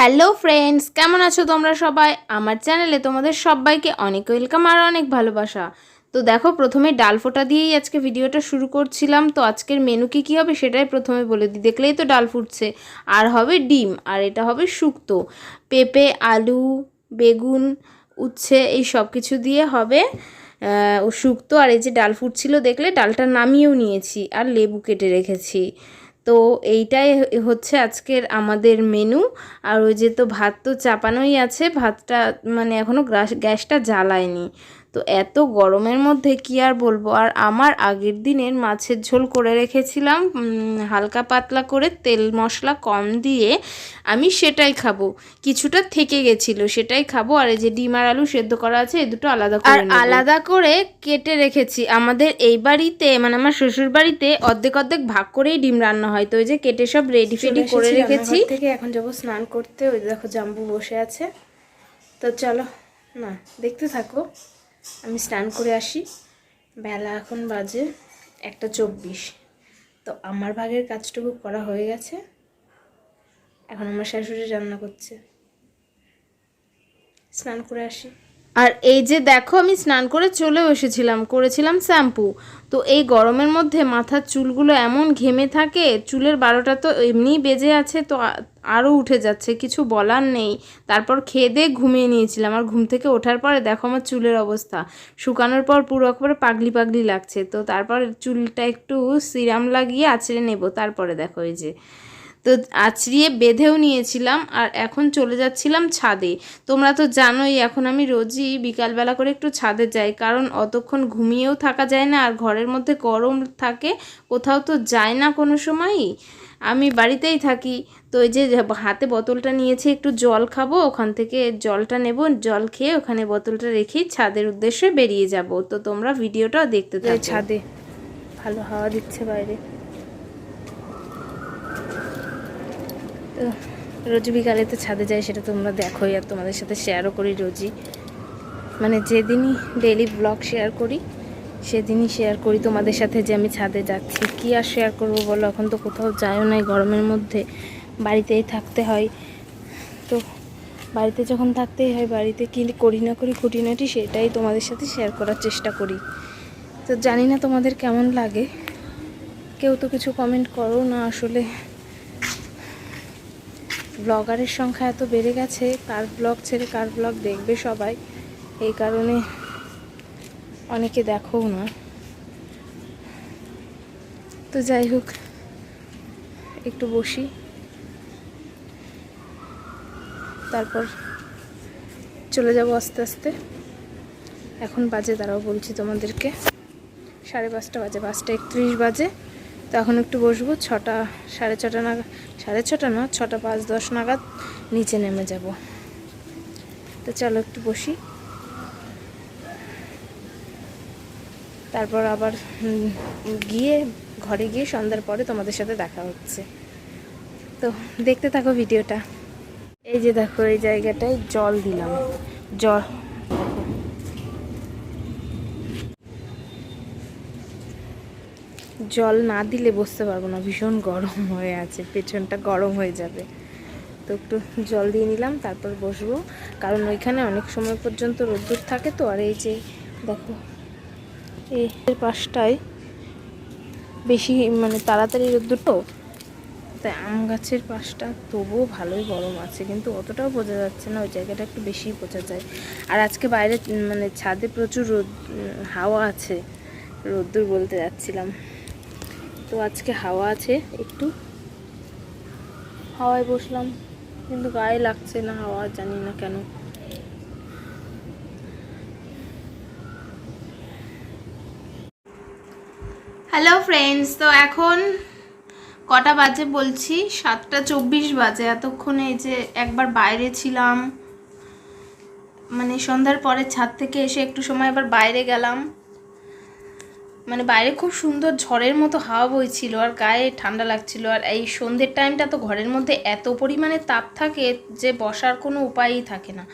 Hello friends, কেমন আছো তোমরা সবাই? আমার চ্যানেলে তোমাদের সবাইকে অনেক ওয়েলকাম আর অনেক ভালোবাসা। তো দেখো, প্রথমে ডাল ফোটা দিয়েই আজকে ভিডিওটা শুরু করছিলাম। তো আজকের মেনু কি, কী হবে সেটাই প্রথমে বলে দিই। দেখলেই তো ডাল ফুটছে। আর হবে ডিম, আর এটা হবে শুক্তো। পেঁপে, আলু, বেগুন, উচ্ছে, এই সব কিছু দিয়ে হবে ও শুক্তো। আর এই যে ডাল ফুটছিল, দেখলে ডালটা নামিয়েও নিয়েছি। আর লেবু কেটে রেখেছি। তো এইটাই হচ্ছে আজকের আমাদের মেনু আর ওই যে তো ভাত তো চাপানোই আছে, ভাতটা মানে এখনও গ্যাসটা জ্বালায়নি। তো এত গরমের মধ্যে কি আর বলব? আর আমার আগের দিনের মাছের ঝোল করে রেখেছিলাম হালকা পাতলা করে তেল মশলা কম দিয়ে আমি সেটাই খাব। কিছুটা থেকে গেছিল সেটাই খাব। আর এই যে ডিম আর আলু সেদ্ধ করা আছে এই দুটো আলাদা করে আর আলাদা করে কেটে রেখেছি। আমাদের এই বাড়িতে মানে আমার শ্বশুর বাড়িতে অর্ধেক অর্ধেক ভাগ করেই ডিম রান্না হয়। তো ওই যে কেটে সব রেডি ফেডি করে রেখেছি। থেকে। এখন যাব স্নান করতে। ওই দেখো জাম্বু বসে আছে। তো চলো না দেখতে থাকো। আমি স্নান করে আসি। বেলা এখন বাজে একটা চব্বিশ। তো আমার ভাগের কাজটুকু করা হয়ে গেছে। এখন আমার শাশুড়ি রান্না করছে। স্নান করে আসি। আর এই যে দেখো, আমি স্নান করে চলেও এসেছিলাম, করেছিলাম শ্যাম্পু। তো এই গরমের মধ্যে মাথার চুলগুলো এমন ঘেমে থাকে, চুলের বারোটা তো এমনিই বেজে আছে, তো আরও উঠে যাচ্ছে, কিছু বলার নেই। তারপর খেয়ে দিয়ে ঘুমিয়ে নিয়েছিলাম, আর ঘুম থেকে ওঠার পরে দেখো আমার চুলের অবস্থা। শুকানোর পর পুরো একবারে পাগলি পাগলি লাগছে। তো তারপর চুলটা একটু সিরাম লাগিয়ে আঁচড়ে নেব, তারপরে দেখো এই যে। তো আছড়িয়ে বেঁধেও নিয়েছিলাম আর এখন চলে যাচ্ছিলাম ছাদে। তোমরা তো জানোই এখন আমি রোজই বিকালবেলা করে একটু ছাদে যাই, কারণ অতক্ষণ ঘুমিয়েও থাকা যায় না আর ঘরের মধ্যে গরম থাকে, কোথাও তো যায় না কোনো সময়ই। আমি বাড়িতেই থাকি, তো এই যে হাতে বোতলটা নিয়েছি, একটু জল খাব, ওখান থেকে জলটা নেব, জল খেয়ে ওখানে বোতলটা রেখেই ছাদের উদ্দেশ্যে বেরিয়ে যাব। তো তোমরা ভিডিওটাও দেখতে থাকো। ছাদে, ভালো হাওয়া দিচ্ছে বাইরে। তো রোজ বিকালে তো ছাদে যাই, সেটা তোমরা দেখোই আর তোমাদের সাথে শেয়ারও করি রোজই। মানে যেদিনই ডেইলি ব্লগ শেয়ার করি, সেদিনই শেয়ার করি তোমাদের সাথে যে আমি ছাদে যাচ্ছি। কি আর শেয়ার করব বলো? এখন তো কোথাও যায়ও নাই গরমের মধ্যে। বাড়িতেই থাকতে হয়। তো বাড়িতে যখন থাকতেই হয়, বাড়িতে কী করি না করি, খুঁটিনাটি সেটাই তোমাদের সাথে শেয়ার করার চেষ্টা করি। তো জানি না তোমাদের কেমন লাগে। কেউ তো কিছু কমেন্ট করো না আসলে। ব্লগারের সংখ্যা এত বেড়ে গেছে, কার ব্লগ ছেড়ে কার ব্লগ দেখবে সবাই? এই কারণে অনেকে দেখোও না। তো যাই হোক, একটু বসি। তারপর চলে যাব আস্তে আস্তে। এখন বাজে, দাঁড়াও বলছি তোমাদেরকে। সাড়ে পাঁচটা বাজে, পাঁচটা একত্রিশ বাজে। তো এখন একটু বসবো, ছটা, সাড়ে ছটা নাগাদ, সাড়ে ছটা না, ছটা পাঁচ দশ নাগাদ নিচে নেমে যাব। তো চলো একটু বসি। তারপর আবার গিয়ে, ঘরে গিয়ে সন্ধ্যার পরে তোমাদের সাথে দেখা হচ্ছে। তো দেখতে থাকো ভিডিওটা। এই যে দেখো, এই জায়গাটায় জল দিলাম। জল জল না দিলে বসতে পারব না। ভীষণ গরম হয়ে আছে, পেছনটা গরম হয়ে যাবে। তো একটু জল দিয়ে নিলাম, তারপর বসবো। কারণ ওইখানে অনেক সময় পর্যন্ত রোদ্দুর থাকে তো, আর এই যে দেখো, এই পাশটায় বেশি মানে তাড়াতাড়ি রোদ্দুর তো, তাই আম গাছের পাশটা তবুও ভালোই গরম আছে, কিন্তু অতটাও বোঝা যাচ্ছে না, ওই জায়গাটা একটু বেশিই বোঝা যায়। আর আজকে বাইরে মানে ছাদে প্রচুর রোদ হাওয়া আছে, রোদ্দুর বলতে যাচ্ছিলাম। তো আজকে হাওয়া আছে একটু। হাওয়ায় বসলাম, কিন্তু গায়ে লাগছে না হাওয়া, জানি না কেন। হ্যালো ফ্রেন্ডস তো এখন কটা বাজে বলছি? সাতটা চব্বিশ বাজে। এতক্ষণে এই যে একবার বাইরে ছিলাম মানে সন্ধ্যার পরে ছাদ থেকে এসে একটু সময় আবার বাইরে গেলাম। মানে বাইরে খুব সুন্দর ঝড়ের মতো হাওয়া বইছিল আর গায়ে ঠান্ডা লাগছিল। আর এই সন্ধ্যের টাইমটা তো ঘরের মধ্যে এত পরিমাণে তাপ থাকে যে বসার কোনো উপায়ই থাকে না।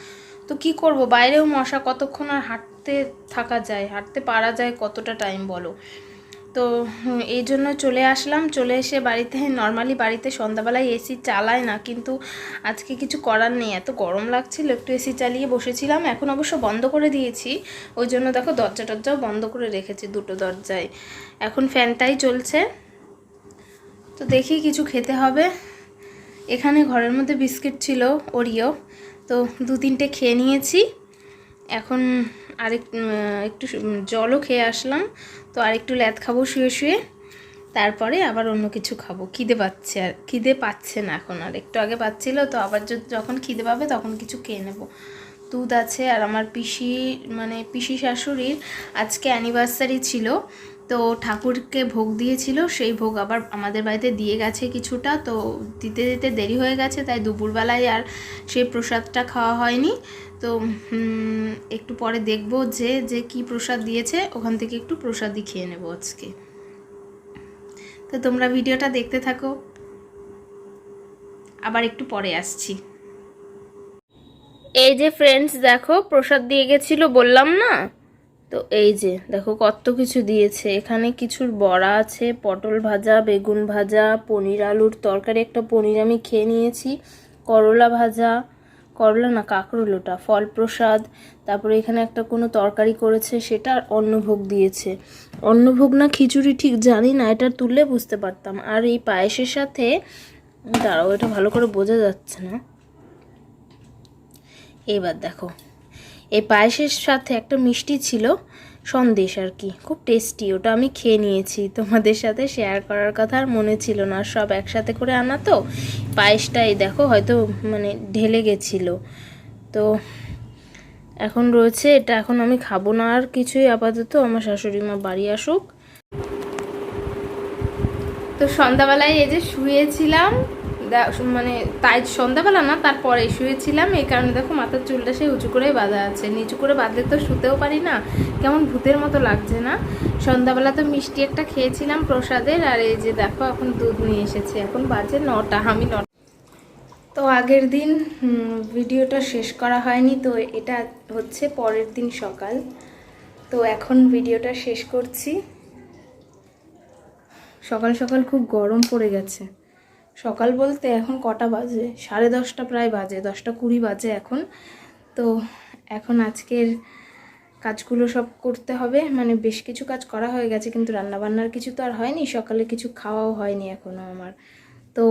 তো কি করব? বাইরেও মশা কতক্ষণ আর হাঁটতে থাকা যায়? হাঁটতে পারা যায় কতটা টাইম বলো? তো এই জন্য চলে আসলাম। চলে এসে বাড়িতে নর্মালি বাড়িতে সন্ধ্যাবেলায় এসি চালায় না, কিন্তু আজকে কিছু করার নেই। এত গরম লাগছিল, একটু এসি চালিয়ে বসেছিলাম। এখন অবশ্য বন্ধ করে দিয়েছি। ওই জন্য দেখো দরজা টরজাও বন্ধ করে রেখেছি দুটো দরজায়। এখন ফ্যানটাই চলছে। তো দেখি কিছু খেতে হবে। এখানে ঘরের মধ্যে বিস্কিট ছিল, ওরিও। তো দু তিনটে খেয়ে নিয়েছি। এখন আরেক একটু জলও খেয়ে আসলাম। তো আরেকটু ল্যাদ খাব শুয়ে শুয়ে। তারপরে আবার অন্য কিছু খাব। খিদে পাচ্ছে আর, খিদে পাচ্ছে না এখন আর। একটু আগে পাচ্ছিল, তো আবার যখন খিদে পাবে তখন কিছু খেয়ে নেব। দুধ আছে আর আমার পিসি মানে পিসি শাশুড়ির আজকে অ্যানিভার্সারি ছিল। তো ঠাকুরকে ভোগ দিয়েছিল, সেই ভোগ আবার আমাদের বাড়িতে দিয়ে গেছে কিছুটা, তো দিতে দিতে দেরি হয়ে গেছে, তাই দুপুরবেলায় আর সেই প্রসাদটা খাওয়া হয়নি। তো একটু পরে দেখব যে যে কি প্রসাদ দিয়েছে, ওখান থেকে একটু প্রসাদই খেয়ে নেব আজকে। তো তোমরা ভিডিওটা দেখতে থাকো। আবার একটু পরে আসছি। এই যে ফ্রেন্ডস দেখো, প্রসাদ দিয়ে গেছিল বললাম না? তো এই যে, দেখো কত কিছু দিয়েছে। এখানে কিছুর বড়া আছে, পটল ভাজা, বেগুন ভাজা, পনির আলুর তরকারি, একটা পনির আমি খেয়ে নিয়েছি, করলা ভাজা, করলা না, কাঁকরোলোটা ফল প্রসাদ তারপরে এখানে একটা কোনো তরকারি করেছে, সেটা অন্নভোগ দিয়েছে। অন্নভোগ না খিচুড়ি ঠিক জানি না, এটা তুললে বুঝতে পারতাম। আর এই পায়েসের সাথে দাঁড়াও, এটা ভালো করে বোঝা যাচ্ছে না। এবার দেখো এই পায়েসের সাথে একটা মিষ্টি ছিল সন্দেশ আর কি, খুব টেস্টি ওটা আমি খেয়ে নিয়েছি। তোমাদের সাথে শেয়ার করার কথা আর মনে ছিল না, সব একসাথে করে আনা তো পায়েসটা এই দেখো হয়তো মানে ঢেলে গেছিল। তো এখন রয়েছে এটা, এখন আমি খাব না আর কিছুই আপাতত, আমার শাশুড়ি মা বাড়ি আসুক। তো সন্ধ্যাবেলায় এই যে শুয়েছিলাম মানে তাই সন্ধ্যাবেলা না, তারপরে শুয়েছিলাম। এই কারণে দেখো মাথার চুলটা সে উঁচু করে বাঁধা আছে। নিচু করে বাঁধলে তো শুতেও পারি না। কেমন ভূতের মতো লাগছে না। সন্ধ্যাবেলা তো মিষ্টি একটা খেয়েছিলাম প্রসাদের, আর এই যে দেখো এখন দুধ নিয়ে এসেছে। এখন বাজে নটা, আমি নটা। তো আগের দিন ভিডিওটা শেষ করা হয়নি, তো এটা হচ্ছে পরের দিন সকাল। তো এখন ভিডিওটা শেষ করছি। সকাল সকাল খুব গরম পড়ে গেছে। সকাল বলতে এখন কটা বাজে? সাড়ে দশটা প্রায় বাজে, দশটা কুড়ি বাজে এখন। তো এখন আজকের কাজগুলো সব করতে হবে। মানে বেশ কিছু কাজ করা হয়ে গেছে, কিন্তু রান্নাবান্নার কিছু তো আর হয়নি, সকালে কিছু খাওয়াও হয়নি এখনও আমার। তো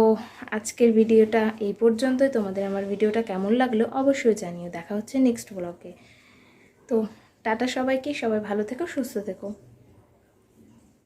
আজকের ভিডিওটা এই পর্যন্তই। তোমাদের আমার ভিডিওটা কেমন লাগল অবশ্যই জানিও। দেখা হচ্ছে নেক্সট ব্লগে। তো টাটা সবাইকে, সবাই ভালো থেকো, সুস্থ থেকো।